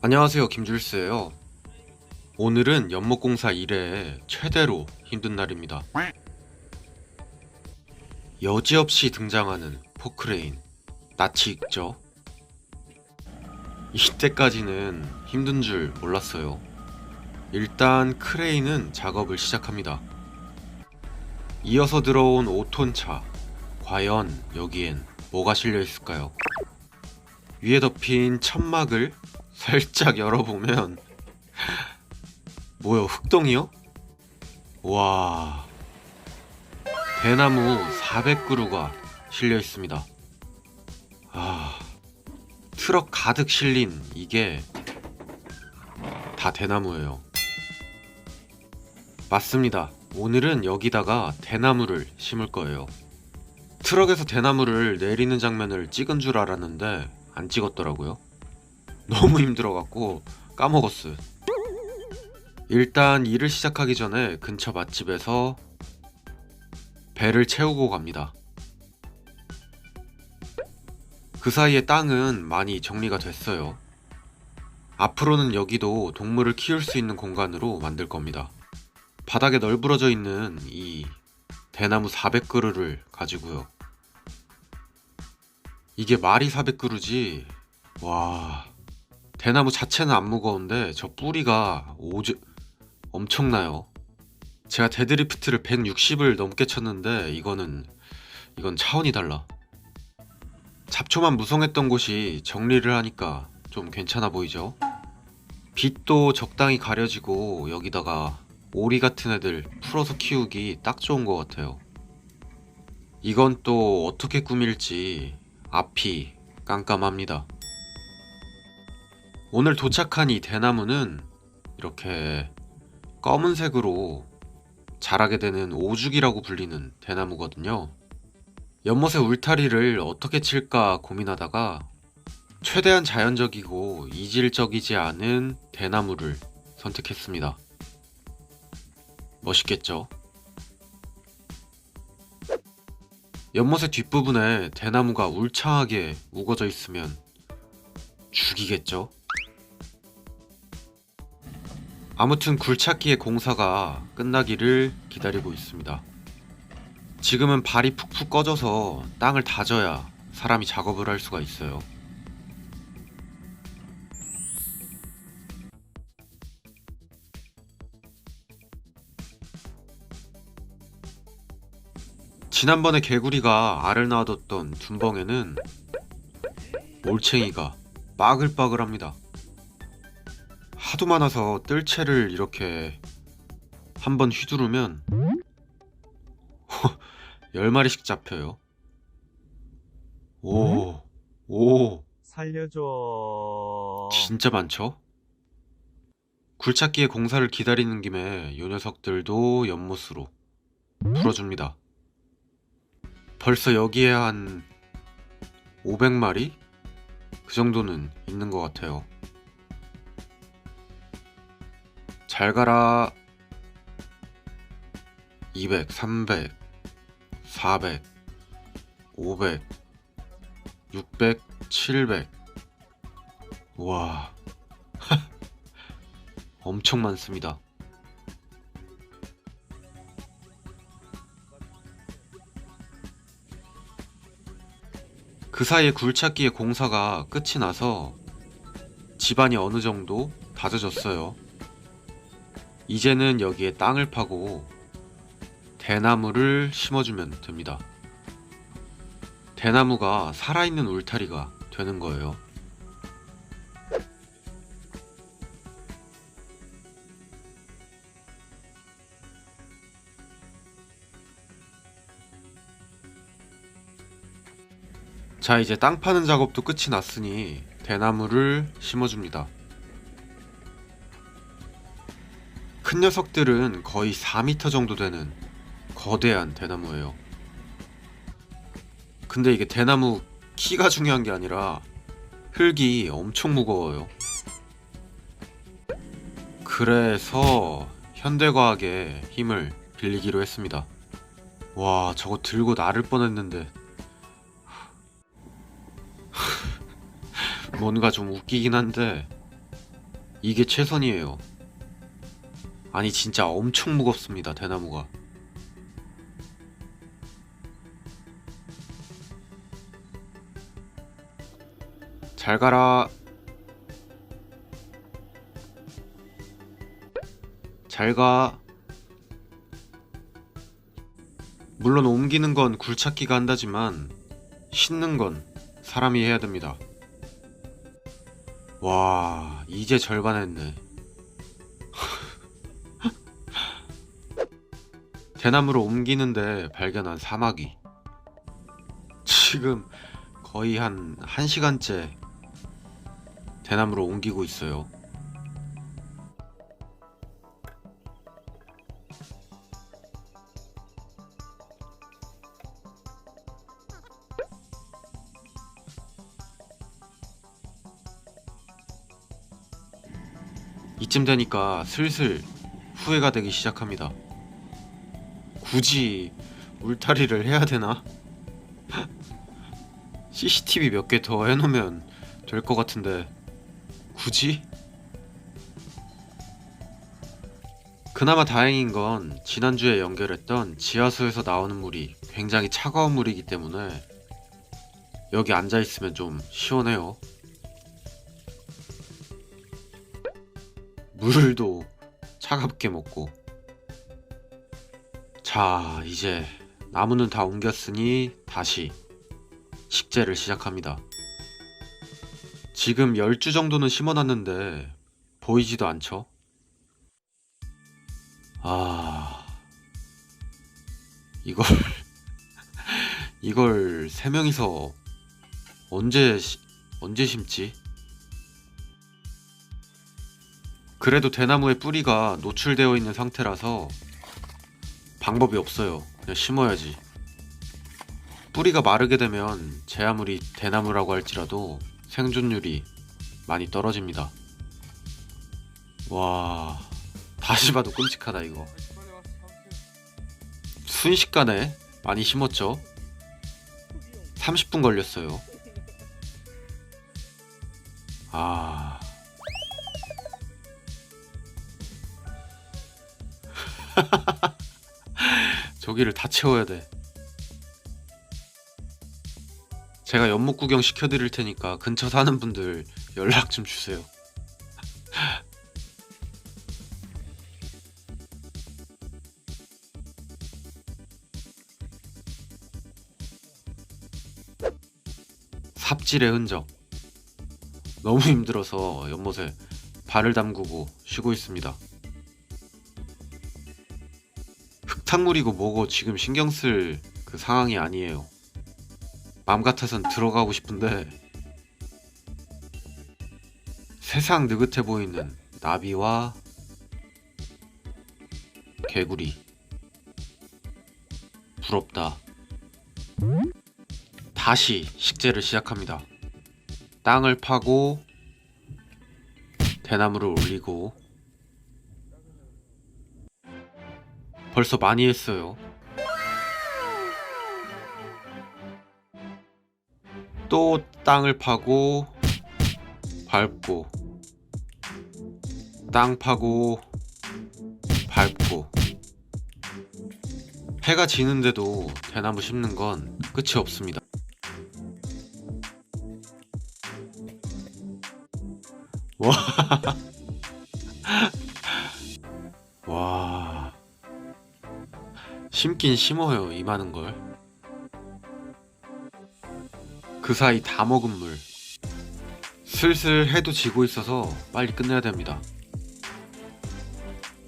안녕하세요 김줄스예요. 오늘은 연목공사 1회 최대로 힘든 날입니다. 여지없이 등장하는 포크레인 낯이 익죠? 이때까지는 힘든 줄 몰랐어요. 일단 크레인은 작업을 시작합니다. 이어서 들어온 5톤 차 과연 여기엔 뭐가 실려 있을까요? 위에 덮인 천막을 살짝 열어보면 뭐요 흑동이요? 와 대나무 400그루가 실려 있습니다. 아 트럭 가득 실린 이게 다 대나무예요. 맞습니다. 오늘은 여기다가 대나무를 심을 거예요. 트럭에서 대나무를 내리는 장면을 찍은 줄 알았는데 안 찍었더라고요. 너무 힘들어갖고 까먹었어요. 일단 일을 시작하기 전에 근처 맛집에서 배를 채우고 갑니다. 그 사이에 땅은 많이 정리가 됐어요. 앞으로는 여기도 동물을 키울 수 있는 공간으로 만들 겁니다. 바닥에 널브러져 있는 이 대나무 400그루를 가지고요. 이게 말이 400그루지. 와. 대나무 자체는 안 무거운데 저 뿌리가 오즈 엄청나요. 제가 데드리프트를 160을 넘게 쳤는데 이거는 이건 차원이 달라. 잡초만 무성했던 곳이 정리를 하니까 좀 괜찮아 보이죠? 빛도 적당히 가려지고 여기다가 오리 같은 애들 풀어서 키우기 딱 좋은 것 같아요. 이건 또 어떻게 꾸밀지 앞이 깜깜합니다. 오늘 도착한 이 대나무는 이렇게 검은색으로 자라게 되는 오죽이라고 불리는 대나무거든요. 연못의 울타리를 어떻게 칠까 고민하다가 최대한 자연적이고 이질적이지 않은 대나무를 선택했습니다. 멋있겠죠? 연못의 뒷부분에 대나무가 울창하게 우거져 있으면 죽이겠죠? 아무튼 굴착기의 공사가 끝나기를 기다리고 있습니다. 지금은 발이 푹푹 꺼져서 땅을 다져야 사람이 작업을 할 수가 있어요. 지난번에 개구리가 알을 낳아뒀던 둔벙에는 올챙이가 빠글빠글합니다. 하도 많아서 뜰채를 이렇게 한번 휘두르면 10마리씩 잡혀요. 오, 오, 살려줘. 진짜 많죠? 굴착기의 공사를 기다리는 김에 요 녀석들도 연못으로 풀어줍니다. 벌써 여기에 한 500마리? 그 정도는 있는 것 같아요. 잘 가라. 200, 300, 400, 500, 600, 700. 와. 엄청 많습니다. 그 사이에 굴착기의 공사가 끝이 나서 집안이 어느 정도 다져졌어요. 이제는 여기에 땅을 파고 대나무를 심어주면 됩니다. 대나무가 살아있는 울타리가 되는 거예요. 자, 이제 땅 파는 작업도 끝이 났으니 대나무를 심어줍니다. 큰 녀석들은 거의 4m 정도 되는 거대한 대나무예요. 근데 이게 대나무 키가 중요한 게 아니라 흙이 엄청 무거워요. 그래서 현대과학의 힘을 빌리기로 했습니다. 와, 저거 들고 나를 뻔했는데 뭔가 좀 웃기긴 한데 이게 최선이에요. 아니 진짜 엄청 무겁습니다 대나무가. 잘 가라. 잘 가. 물론 옮기는 건 굴착기가 한다지만 싣는 건 사람이 해야 됩니다. 와, 이제 절반 했네. 대나무를 옮기는데 발견한 사마귀. 지금 거의 한 1시간째 대나무를 옮기고 있어요. 이쯤 되니까 슬슬 후회가 되기 시작합니다. 굳이 울타리를 해야 되나? CCTV 몇 개 더 해놓으면 될 것 같은데 굳이? 그나마 다행인 건 지난주에 연결했던 지하수에서 나오는 물이 굉장히 차가운 물이기 때문에 여기 앉아 있으면 좀 시원해요. 물도 차갑게 먹고 자 이제 나무는 다 옮겼으니 다시 식재를 시작합니다 지금 10주 정도는 심어놨는데 보이지도 않죠 아 이걸 이걸 세 명이서 언제 시- 언제 심지? 그래도 대나무의 뿌리가 노출되어 있는 상태라서 방법이 없어요. 그냥 심어야지. 뿌리가 마르게 되면 제 아무리 대나무라고 할지라도 생존율이 많이 떨어집니다. 와, 다시 봐도 끔찍하다 이거. 순식간에 많이 심었죠? 30분 걸렸어요. 아. 저기를 다 채워야 돼. 제가 연못 구경 시켜드릴 테니까 근처 사는 분들 연락 좀 주세요. 삽질의 흔적. 너무 힘들어서 연못에 발을 담그고 쉬고 있습니다. 흙탕물이고 뭐고 지금 신경 쓸 그 상황이 아니에요. 마음 같아선 들어가고 싶은데 세상 느긋해 보이는 나비와 개구리 부럽다. 다시 식재를 시작합니다. 땅을 파고 대나무를 올리고 벌써 많이 했어요. 또 땅을 파고 밟고 땅 파고 밟고 해가 지는데도 대나무 심는 건 끝이 없습니다. 와. 와. 심긴 심어요, 이 많은 걸. 그 사이 다 먹은 물. 슬슬 해도 지고 있어서 빨리 끝내야 됩니다.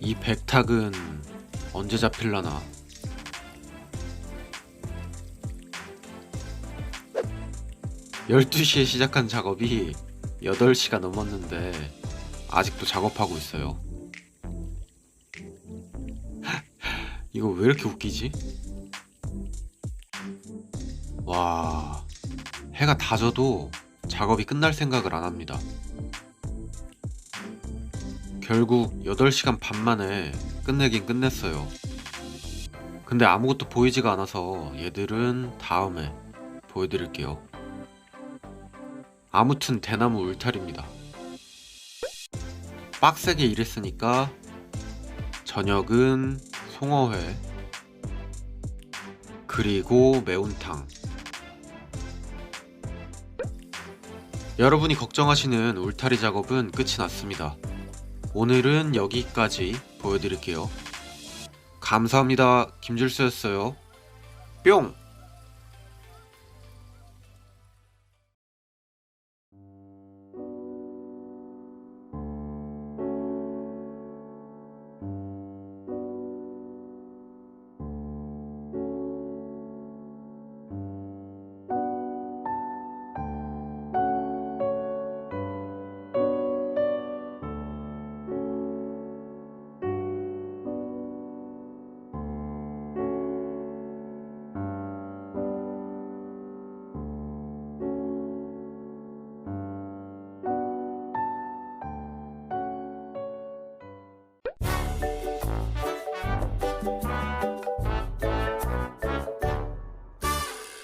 이 백탁은 언제 잡힐라나. 열두 시에 시작한 작업이 8시가 넘었는데 아직도 작업하고 있어요. 이거 왜 이렇게 웃기지? 와, 해가 다 져도 작업이 끝날 생각을 안 합니다. 결국 8시간 반 만에 끝내긴 끝냈어요. 근데 아무것도 보이지가 않아서 얘들은 다음에 보여드릴게요. 아무튼 대나무 울타리입니다. 빡세게 일했으니까 저녁은 송어회 그리고 매운탕 여러분이 걱정하시는 울타리 작업은 끝이 났습니다. 오늘은 여기까지 보여드릴게요. 감사합니다. 김줄수였어요. 뿅!